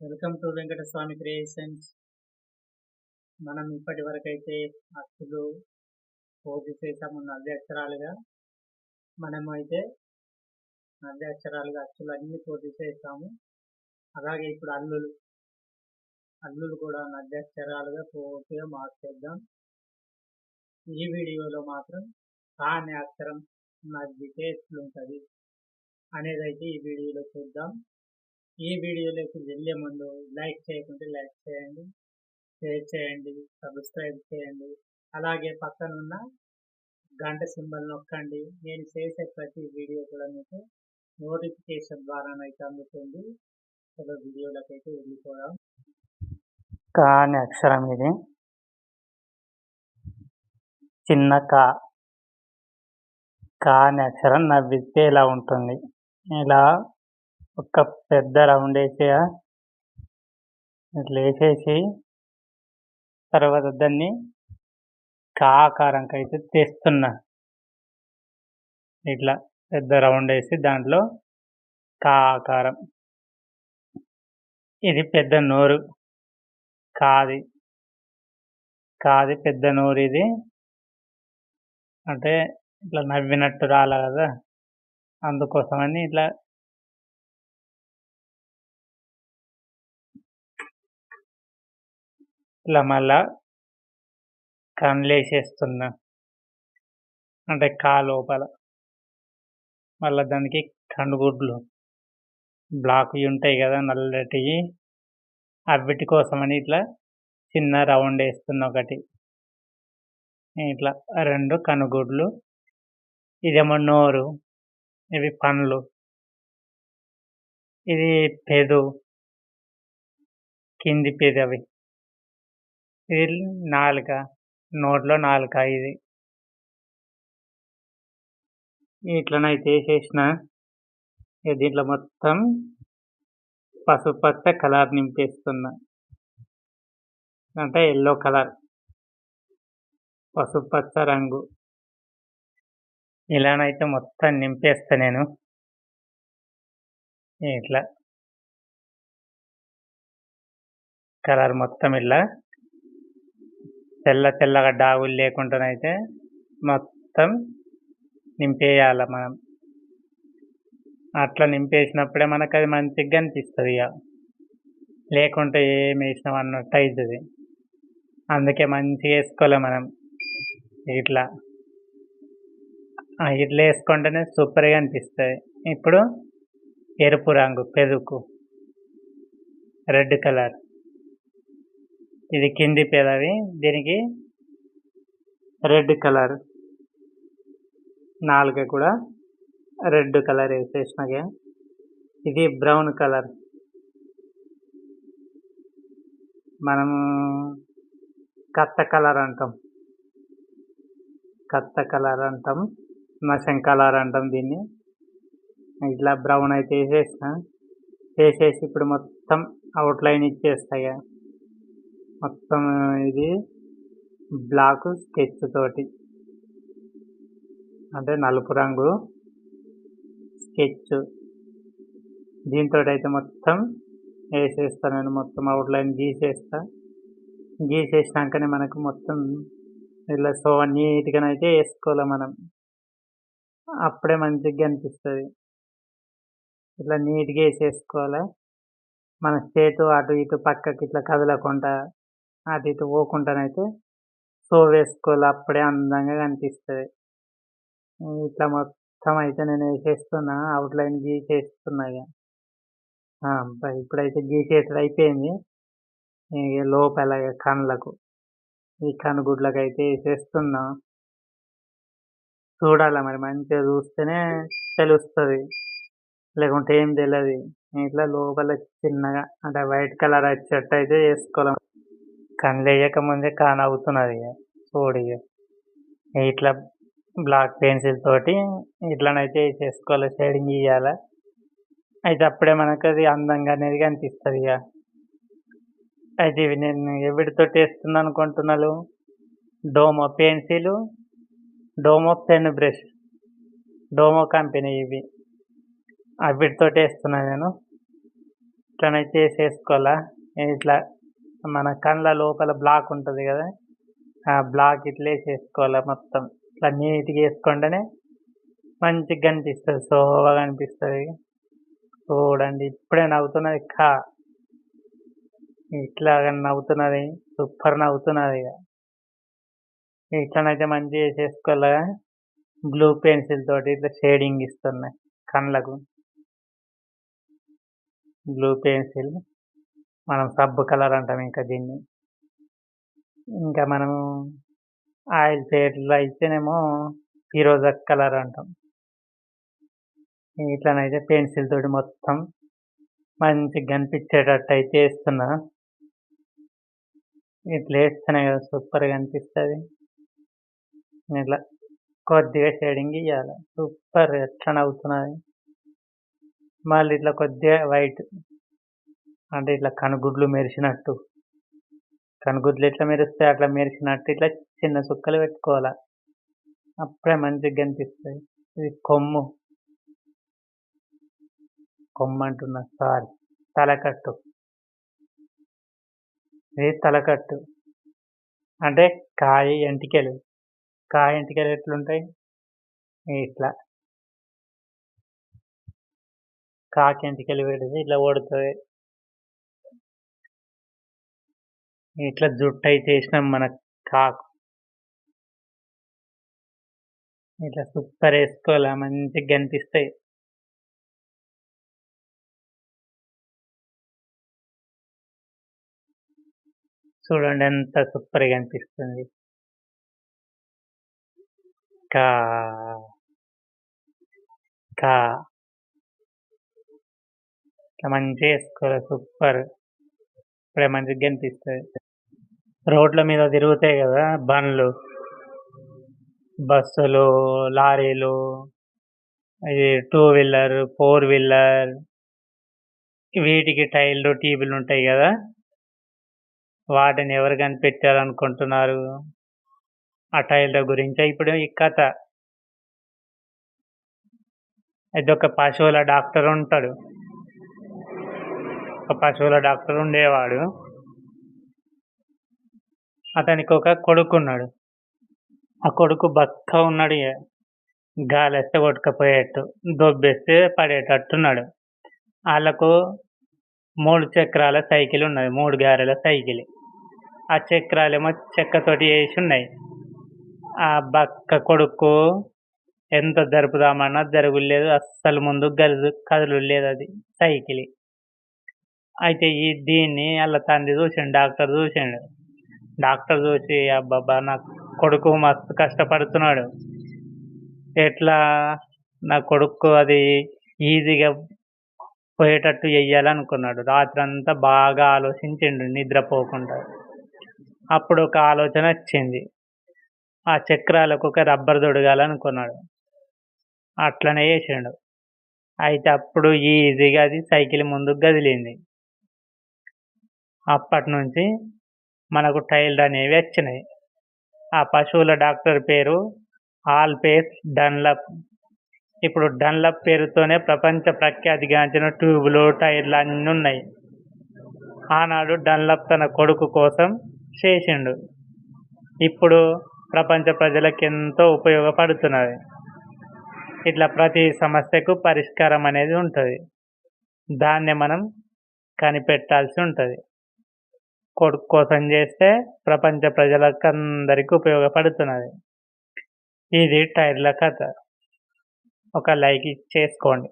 Welcome to Venkataswamy creations. మనం ఇప్పటి వరకైతే అచ్చులు పూర్తి చేసాము నవ్యాక్షరాలుగా మనము అయితే అధ్యక్షరాలుగా అచ్చులు అన్ని పూర్తి చేసాము అలాగే ఇప్పుడు అల్లులు. అల్లులు కూడా నవ్యాక్షరాలుగా పూర్తిగా మార్చేద్దాం. ఈ వీడియోలో మాత్రం కాని అనే అక్షరం నవ్వితే ఎట్లుంటుంది అనేది అయితే ఈ వీడియోలో చూద్దాం. ఈ వీడియోలోకి వెళ్ళే ముందు లైక్ చేయకుంటే లైక్ చేయండి షేర్ చేయండి సబ్స్క్రైబ్ చేయండి. అలాగే పక్కనున్న గంట సింబల్ నొక్కండి. నేను చేసే ప్రతి వీడియో కూడా మీకు నోటిఫికేషన్ ద్వారానైతే అందుతుంది. చలో వీడియోలోకి అయితే వెళ్ళిపోదాం. కాని అక్షరం ఇది. చిన్న కా. కాని అక్షరం నవ్వితే ఇలా ఉంటుంది. ఇలా ఒక పెద్ద రౌండ్ వేసి ఇట్లా వేసేసి తర్వాత దాన్ని కా ఆకారంకి అయితే ఇట్లా పెద్ద రౌండ్ వేసి దాంట్లో కా ఆకారం ఇది పెద్ద నోరు. కాది. కాది పెద్ద నోరు ఇది. అంటే ఇట్లా నవ్వినట్టు రాలే కదా? అందుకోసమని ఇట్లా ఇట్లా మళ్ళా కన్లేసేస్తున్నా అంటే కా లోపల. మళ్ళీ దానికి కనుగుడ్లు బ్లాక్ ఉంటాయి కదా నల్లటివి అవిటి కోసమని ఇట్లా చిన్న రౌండ్ వేస్తున్నా ఒకటి. ఇట్లా రెండు కనుగుడ్లు. ఇదేమో నోరు. ఇవి పండ్లు. ఇది పెదు. కింది పెదవి. ఇది నాలుక. నోట్లో నాలుక ఇది. ఇట్లనైతే వేసేసిన దీంట్లో మొత్తం పసుపు పచ్చ కలర్ నింపేస్తున్నా. అంటే ఎల్లో కలర్. పసుపు పచ్చ రంగు. ఇలానైతే మొత్తం నింపేస్తా నేను. ఇట్లా. కలర్ మొత్తం ఇలా. తెల్ల తెల్లగా డాగులు లేకుండానైతే మొత్తం నింపేయాల మనం. అట్లా నింపేసినప్పుడే మనకు అది మంచిగా అనిపిస్తుంది ఇక లేకుంటే ఏం వేసినాం అన్నట్టు అవుతుంది అందుకే మంచిగా వేసుకోవాలి మనం. ఇట్లా. ఇట్లా వేసుకుంటేనే సూపర్గా అనిపిస్తుంది ఇప్పుడు ఎరుపు రంగు పెదుకు రెడ్ కలర్. ఇది కింది పెదవి. దీనికి రెడ్ కలర్. నాలుక కూడా రెడ్ కలర్ వేసేసినాక ఇది బ్రౌన్ కలర్. మనము కత్త కలర్ అంటాం. కత్త కలర్ అంటాం. నశం కలర్ అంటాం దీన్ని. ఇట్లా బ్రౌన్ అయితే వేసేసిన. వేసేసి ఇప్పుడు మొత్తం అవుట్లైన్ ఇచ్చేస్తాయి. మొత్తం ఇది బ్లాక్ స్కెచ్ తోటి. అంటే నలుపు రంగు స్కెచ్. దీంతో అయితే మొత్తం వేసేస్తా నేను మొత్తం అవుట్లైన్ గీసేస్తా. గీసేసినాకనే మనకు మొత్తం ఇలా సో నీట్గానైతే వేసుకోవాలి మనం. అప్పుడే మంచిగా అనిపిస్తుంది. ఇట్లా నీట్గా వేసేసుకోవాలి. మన చేతు అటు ఇటు పక్కకి ఇట్లా కదలకుండా అటు ఇటు పోకుండానైతే సో వేసుకోవాలి. అప్పుడే అందంగా కనిపిస్తుంది. ఇట్లా మొత్తం అయితే నేను వేసేస్తున్నా. అవుట్లైన్ గీసేస్తున్నా ఇక ఇప్పుడైతే గీసేటది అయిపోయింది. లోపల కళ్ళకు ఈ కనుగుడ్లకు అయితే వేసేస్తున్నా. చూడాలి మరి మంచిగా చూస్తేనే తెలుస్తుంది. లేకుంటే ఏం తెలియదు ఇట్లా లోపల చిన్నగా అంటే వైట్ కలర్ వచ్చేటట్టు అయితే వేసుకోవాలి. కళ్ళు వేయక ముందే కాన్ అవుతున్నది చూడు ఇట్లా బ్లాక్ పెన్సిల్ తోటి ఇట్లనైతే వేసేసుకోవాలి షేడింగ్ ఇవ్వాలి అయితే అప్పుడే మనకు అది అందంగా అనేది కనిపిస్తుంది ఇక. అయితే ఇవి నేను ఎవరితో వేస్తున్నాను అనుకుంటున్నాను Doms pencil Doms pen brush Doms company ఇవి. వీటితో వేస్తున్నాను నేను. ఇట్లనైతే చేసేసుకోవాలా ఇట్లా మన కండ్ల లోపల బ్లాక్ ఉంటుంది కదా ఆ బ్లాక్ ఇట్లా చేసుకోవాలి మొత్తం. ఇట్లా నీట్గా వేసుకుంటేనే మంచిగా కనిపిస్తుంది సోగా కనిపిస్తుంది. చూడండి ఇప్పుడే నవ్వుతున్నది కా. ఇట్లా నవ్వుతున్నది సూపర్ నవ్వుతున్నది ఇక. ఇట్లనైతే మంచిగా చేసుకోవాలి బ్లూ పెన్సిల్ తోటి ఇట్లా షేడింగ్ ఇస్తున్నాయి కళ్ళకు బ్లూ పెన్సిల్ మనం సబ్బు కలర్ అంటాం ఇంకా దీన్ని. ఇంకా మనము ఆయిల్ పేర్లో అయితేనేమో ఫిరోజా కలర్ అంటాం. ఇట్లనైతే పెన్సిల్ తోటి మొత్తం మంచిగా కనిపించేటట్టు అయితే వేస్తున్నా. ఇట్లా వేస్తేనే కదా సూపర్గా అనిపిస్తుంది. ఇట్లా కొద్దిగా షేడింగ్ ఇవ్వాలి సూపర్ ఎట్లా అవుతున్నది మళ్ళీ ఇట్లా కొద్దిగా వైట్ అంటే ఇట్లా కనుగుడ్లు మెరిసినట్టు. కనుగుడ్లు ఎట్లా మెరుస్తాయి అట్లా మెరిసినట్టు ఇట్లా చిన్న చుక్కలు పెట్టుకోవాలి. అప్పుడే మంచిగా కనిపిస్తాయి. ఇది కొమ్ము. కొమ్ము అంటున్నా సారీ తలకట్టు. ఇది తలకట్టు. అంటే కాయ ఎంటికలు. కాయ ఎంటికలు ఎట్లుంటాయి? ఇట్లా. కాకి ఎంటికలు పెడితే ఇట్లా ఓడుతుంది ఇట్లా జుట్టు అయితే వేసినాం మన కాకు. ఇట్లా సూపర్ వేసుకోవాలి మంచిగా కనిపిస్తాయి. చూడండి ఎంత సూపర్గా కనిపిస్తుంది. కా కా. ఇట్లా మంచిగా వేసుకోవాలి సూపర్ ఇప్పుడే మంచిగా కనిపిస్తుంది రోడ్ల మీద తిరుగుతాయి కదా బండ్లు బస్సులు లారీలు ఇది టూ వీలర్ ఫోర్ వీలర్ వీటికి టైర్లు ట్యూబులు ఉంటాయి కదా. వాటిని ఎవరు కనిపెట్టారనుకుంటున్నారు ఆ టైర్ల గురించి ఇప్పుడు ఈ కథ. ఇదొక పశువుల డాక్టర్ ఉంటాడు. ఒక పశువుల డాక్టర్ ఉండేవాడు. అతనికి ఒక కొడుకు ఉన్నాడు ఆ కొడుకు బక్క ఉన్నాడు గాలి వేస్తే కొట్టుకపోయేట్టు దొబ్బేస్తే పడేటట్టున్నాడు. వాళ్ళకు మూడు చక్రాల సైకిల్ ఉన్నది మూడు గారెల సైకిల్. ఆ చక్రాలేమో చెక్కతోటి వేసి ఉన్నాయి. ఆ బక్క కొడుకు ఎంత జరుపుదామన్నా జరుగులేదు అస్సలు ముందు గలు కదులు లేదు అది సైకిల్. అయితే ఈ దీన్ని వాళ్ళ తండ్రి చూసిండు డాక్టర్ చూసిండు. డాక్టర్ చూసి అబ్బాబా నా కొడుకు మస్తు కష్టపడుతున్నాడు. ఎట్లా నా కొడుకు అది ఈజీగా పోయేటట్టు చెయ్యాలనుకున్నాడు. రాత్రి అంతా బాగా ఆలోచించిండు నిద్రపోకుండా. అప్పుడు ఒక ఆలోచన వచ్చింది. ఆ చక్రాలకు ఒక రబ్బర్ దొడగాలనుకున్నాడు అట్లనే చేసిండు. అయితే అప్పుడు ఈజీగా అది సైకిల్ ముందుకు కదిలింది. అప్పటి నుంచి మనకు టైల్డ్ అనేవి వచ్చినాయి? ఆ పశువుల డాక్టర్ పేరు ఆల్పేస్ డన్లప్. ఇప్పుడు డన్లప్ పేరుతోనే ప్రపంచ ప్రఖ్యాతిగాంచిన ట్యూబులు టైర్లు అన్నీ ఉన్నాయి. ఆనాడు డన్లప్ తన కొడుకు కోసం చేసిండు. ఇప్పుడు ప్రపంచ ప్రజలకు ఎంతో ఉపయోగపడుతున్నది. ఇట్లా ప్రతి సమస్యకు పరిష్కారం అనేది ఉంటుంది. దాన్ని మనం కనిపెట్టాల్సి ఉంటుంది. కొడుకు కోసం చేస్తే ప్రపంచ ప్రజలకు అందరికీ ఉపయోగపడుతున్నది. ఇది టైర్ల కథ. ఒక లైక్ చేసుకోండి